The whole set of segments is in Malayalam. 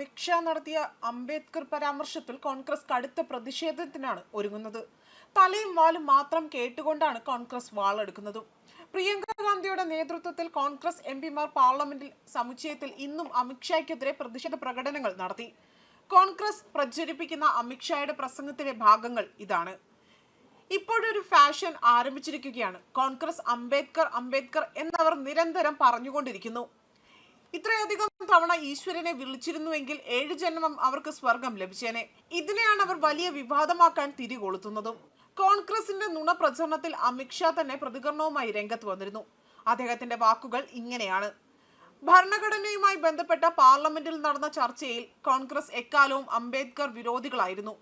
അമിത്ഷാ നടത്തിയ അംബേദ്കർ പരാമർശത്തിൽ കോൺഗ്രസ് കടുത്ത പ്രതിഷേധത്തിനാണ് ഒരുങ്ങുന്നത്. തലയും വാലും മാത്രം കേട്ടുകൊണ്ടാണ് കോൺഗ്രസ് വാളെടുക്കുന്നതും. പ്രിയങ്ക ഗാന്ധിയുടെ നേതൃത്വത്തിൽ കോൺഗ്രസ് എം പിമാർ പാർലമെന്റിൽ സമുച്ചയത്തിൽ ഇന്നും അമിത്ഷായ്ക്കെതിരെ പ്രതിഷേധ പ്രകടനങ്ങൾ നടത്തി. കോൺഗ്രസ് പ്രചരിപ്പിക്കുന്ന അമിത്ഷായുടെ പ്രസംഗത്തിലെ ഭാഗങ്ങൾ ഇതാണ്. ഇപ്പോഴൊരു ഫാഷൻ ആരംഭിച്ചിരിക്കുകയാണ്. കോൺഗ്രസ് അംബേദ്കർ അംബേദ്കർ എന്നവർ നിരന്തരം പറഞ്ഞുകൊണ്ടിരിക്കുന്നു. ഇത്രയധികം തവണ ഈശ്വരനെ വിളിച്ചിരുന്നുവെങ്കിൽ ഏഴ് ജന്മം അവർക്ക് സ്വർഗം ലഭിച്ചേനെ. ഇതിനെയാണ് അവർ വലിയ വിവാദമാക്കാൻ തിരികൊളുത്തുന്നതും. കോൺഗ്രസിന്റെ നുണ പ്രചരണത്തിൽ അമിത്ഷാ തന്നെ പ്രതികരണവുമായി രംഗത്ത് വന്നിരുന്നു. അദ്ദേഹത്തിന്റെ വാക്കുകൾ ഇങ്ങനെയാണ്. ഭരണഘടനയുമായി ബന്ധപ്പെട്ട പാർലമെന്റിൽ നടന്ന ചർച്ചയിൽ കോൺഗ്രസ് എക്കാലവും അംബേദ്കർ വിരോധികളായിരുന്നു.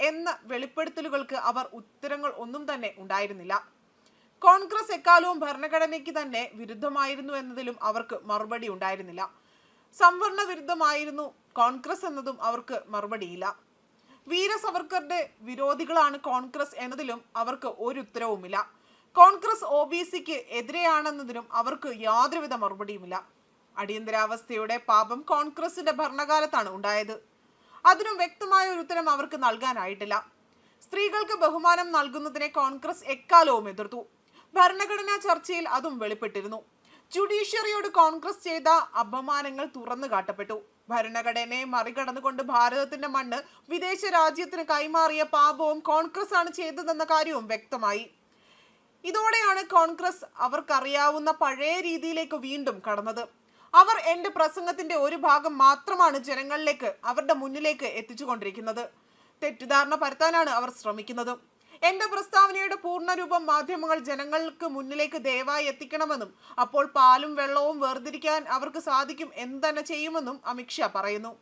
എന്ന വെളിപ്പെടുത്തലുകൾക്ക് അവർ ഉത്തരങ്ങൾ ഒന്നും തന്നെ ഉണ്ടായിരുന്നില്ല. കോൺഗ്രസ് എക്കാലവും ഭരണഘടനയ്ക്ക് തന്നെ വിരുദ്ധമായിരുന്നു എന്നതിലും അവർക്ക് മറുപടി ഉണ്ടായിരുന്നില്ല. സംവരണ വിരുദ്ധമായിരുന്നു കോൺഗ്രസ് എന്നതും അവർക്ക് മറുപടിയില്ല. വീര സവർക്കറുടെ വിരോധികളാണ് കോൺഗ്രസ് എന്നതിലും അവർക്ക് ഒരു ഉത്തരവുമില്ല. കോൺഗ്രസ് ഒ ബി സിക്ക് എതിരെയാണെന്നതിനും അവർക്ക് യാതൊരുവിധ മറുപടിയുമില്ല. അടിയന്തരാവസ്ഥയുടെ പാപം കോൺഗ്രസിന്റെ ഭരണകാലത്താണ് ഉണ്ടായത്. അതിനും വ്യക്തമായ ഒരു ഉത്തരം അവർക്ക് നൽകാനായിട്ടില്ല. സ്ത്രീകൾക്ക് ബഹുമാനം നൽകുന്നതിനെ കോൺഗ്രസ് എക്കാലവും എതിർത്തു. ഭരണഘടനാ ചർച്ചയിൽ അതും വെളിപ്പെട്ടിരുന്നു. ജുഡീഷ്യറിയോട് കോൺഗ്രസ് ചെയ്ത അപമാനങ്ങൾ തുറന്നു കാട്ടപ്പെട്ടു. ഭരണഘടനയെ മറികടന്നുകൊണ്ട് ഭാരതത്തിന്റെ മണ്ണ് വിദേശ രാജ്യത്തിന് കൈമാറിയ പാപവും കോൺഗ്രസ് ആണ് ചെയ്തതെന്ന കാര്യവും വ്യക്തമായി. ഇതോടെയാണ് കോൺഗ്രസ് അവർക്കറിയാവുന്ന പഴയ രീതിയിലേക്ക് വീണ്ടും കടന്നത്. അവർ എന്റെ പ്രസംഗത്തിന്റെ ഒരു ഭാഗം മാത്രമാണ് ജനങ്ങളിലേക്ക് അവരുടെ മുന്നിലേക്ക് എത്തിച്ചുകൊണ്ടിരിക്കുന്നത്. തെറ്റിദ്ധാരണ പരത്താനാണ് അവർ ശ്രമിക്കുന്നത്. എന്റെ പ്രസ്താവനയുടെ പൂർണരൂപം മാധ്യമങ്ങൾ ജനങ്ങൾക്ക് മുന്നിലേക്ക് ദയവായി എത്തിക്കണമെന്നും അപ്പോൾ പാലും വെള്ളവും വേർതിരിക്കാൻ അവർക്ക് സാധിക്കും എന്ത് ചെയ്യുമെന്നും അമിത്ഷാ പറയുന്നു.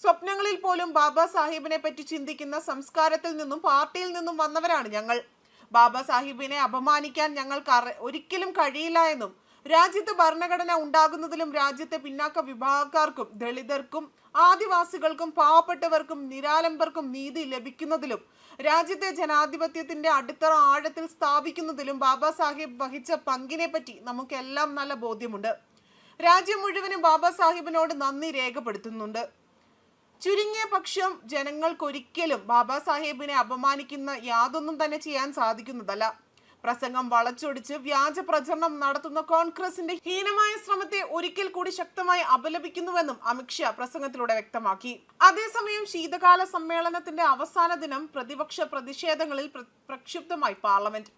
സ്വപ്നങ്ങളിൽ പോലും ബാബാ സാഹിബിനെ പറ്റി ചിന്തിക്കുന്ന സംസ്കാരത്തിൽ നിന്നും പാർട്ടിയിൽ നിന്നും വന്നവരാണ് ഞങ്ങൾ. ബാബാ സാഹിബിനെ അപമാനിക്കാൻ ഞങ്ങൾക്ക് ഒരിക്കലും കഴിയില്ല എന്നും രാജ്യത്ത് ഭരണഘടന ഉണ്ടാകുന്നതിലും രാജ്യത്തെ പിന്നാക്ക വിഭാഗക്കാർക്കും ദളിതർക്കും ആദിവാസികൾക്കും പാവപ്പെട്ടവർക്കും നിരാലംബർക്കും നീതി ലഭിക്കുന്നതിലും രാജ്യത്തെ ജനാധിപത്യത്തിന്റെ അടിത്തറ ആഴത്തിൽ സ്ഥാപിക്കുന്നതിലും ബാബാ സാഹിബ് വഹിച്ച പങ്കിനെ പറ്റി നമുക്കെല്ലാം നല്ല ബോധ്യമുണ്ട്. രാജ്യം മുഴുവനും ബാബാ സാഹിബിനോട് നന്ദി രേഖപ്പെടുത്തുന്നുണ്ട്. ചുരുങ്ങിയ പക്ഷം ജനങ്ങൾക്കൊരിക്കലും ബാബാ സാഹിബിനെ അപമാനിക്കുന്ന യാതൊന്നും തന്നെ ചെയ്യാൻ സാധിക്കുന്നതല്ല. പ്രസംഗം വളച്ചൊടിച്ച് വ്യാജ പ്രചരണം നടത്തുന്ന കോൺഗ്രസിന്റെ ഹീനമായ ശ്രമത്തെ ഒരിക്കൽ കൂടി ശക്തമായി അപലപിക്കുന്നുവെന്നും അമിത്ഷാ പ്രസംഗത്തിലൂടെ വ്യക്തമാക്കി. അതേസമയം ശീതകാല സമ്മേളനത്തിന്റെ അവസാന ദിനം പ്രതിപക്ഷ പ്രതിഷേധങ്ങളിൽ പ്രക്ഷുബ്ധമായി പാർലമെന്റ്.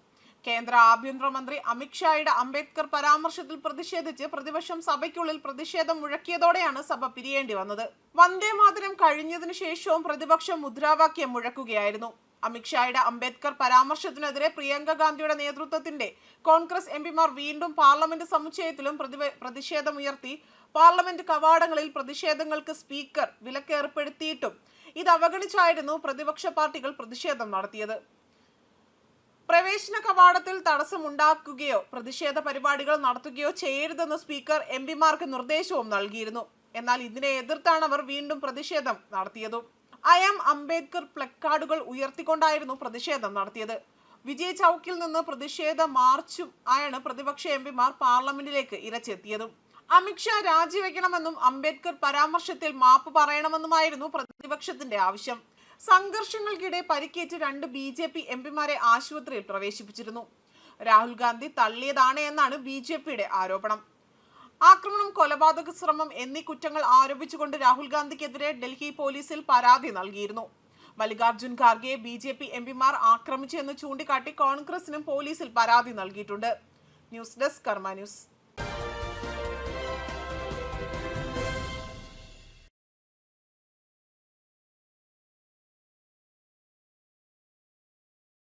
കേന്ദ്ര ആഭ്യന്തരമന്ത്രി അമിത്ഷായുടെ അംബേദ്കർ പരാമർശത്തിൽ പ്രതിഷേധിച്ച് പ്രതിപക്ഷം സഭയ്ക്കുള്ളിൽ പ്രതിഷേധം മുഴക്കിയതോടെയാണ് സഭ പിരിയേണ്ടി വന്നത്. വന്ദേ മാതരം കഴിഞ്ഞതിനു ശേഷവും പ്രതിപക്ഷം മുദ്രാവാക്യം മുഴക്കുകയായിരുന്നു. അമിത്ഷായുടെ അംബേദ്കർ പരാമർശത്തിനെതിരെ പ്രിയങ്ക ഗാന്ധിയുടെ നേതൃത്വത്തിന്റെ കോൺഗ്രസ് എംപിമാർ വീണ്ടും പാർലമെന്റ് സമുച്ചയത്തിലും പ്രതിഷേധമുയർത്തി പാർലമെന്റ് കവാടങ്ങളിൽ പ്രതിഷേധങ്ങൾക്ക് സ്പീക്കർ വിലക്കേർപ്പെടുത്തിയിട്ടും ഇത് അവഗണിച്ചായിരുന്നു പ്രതിപക്ഷ പാർട്ടികൾ പ്രതിഷേധം നടത്തിയത്. പ്രവേശന കവാടത്തിൽ തടസ്സമുണ്ടാക്കുകയോ പ്രതിഷേധ പരിപാടികൾ നടത്തുകയോ ചെയ്യരുതെന്ന് സ്പീക്കർ എം പിമാർക്ക് നിർദ്ദേശവും നൽകിയിരുന്നു. എന്നാൽ ഇതിനെ എതിർത്താണ് അവർ വീണ്ടും പ്രതിഷേധം നടത്തിയതും. ഐ ആം അംബേദ്കർ പ്ലക്കാർഡുകൾ ഉയർത്തിക്കൊണ്ടായിരുന്നു പ്രതിഷേധം നടത്തിയത്. വിജയ് ചൌക്കിൽ നിന്ന് പ്രതിഷേധ മാർച്ചും ആയാണ് പ്രതിപക്ഷ എം പിമാർ പാർലമെന്റിലേക്ക് ഇരച്ചെത്തിയതും. അമിത്ഷാ രാജിവെക്കണമെന്നും അംബേദ്കർ പരാമർശത്തിൽ മാപ്പ് പറയണമെന്നുമായിരുന്നു പ്രതിപക്ഷത്തിന്റെ ആവശ്യം. സംഘർഷങ്ങൾക്കിടെ പരിക്കേറ്റ് രണ്ട് ബി ജെ പി എം പിമാരെ ആശുപത്രിയിൽ പ്രവേശിപ്പിച്ചിരുന്നു. രാഹുൽ ഗാന്ധി തള്ളിയതാണ് എന്നാണ് ബി ജെ പിയുടെ ആരോപണം. ആക്രമണം കൊലപാതക ശ്രമം എന്നീ കുറ്റങ്ങൾ ആരോപിച്ചുകൊണ്ട് രാഹുൽ ഗാന്ധിക്കെതിരെ ഡൽഹി പോലീസിൽ പരാതി നൽകിയിരുന്നു. Mallikarjun Kharge B J P M പിമാർ ആക്രമിച്ചു എന്ന് ചൂണ്ടിക്കാട്ടി കോൺഗ്രസിനും പോലീസിൽ പരാതി നൽകിയിട്ടുണ്ട്. News desk Karma news.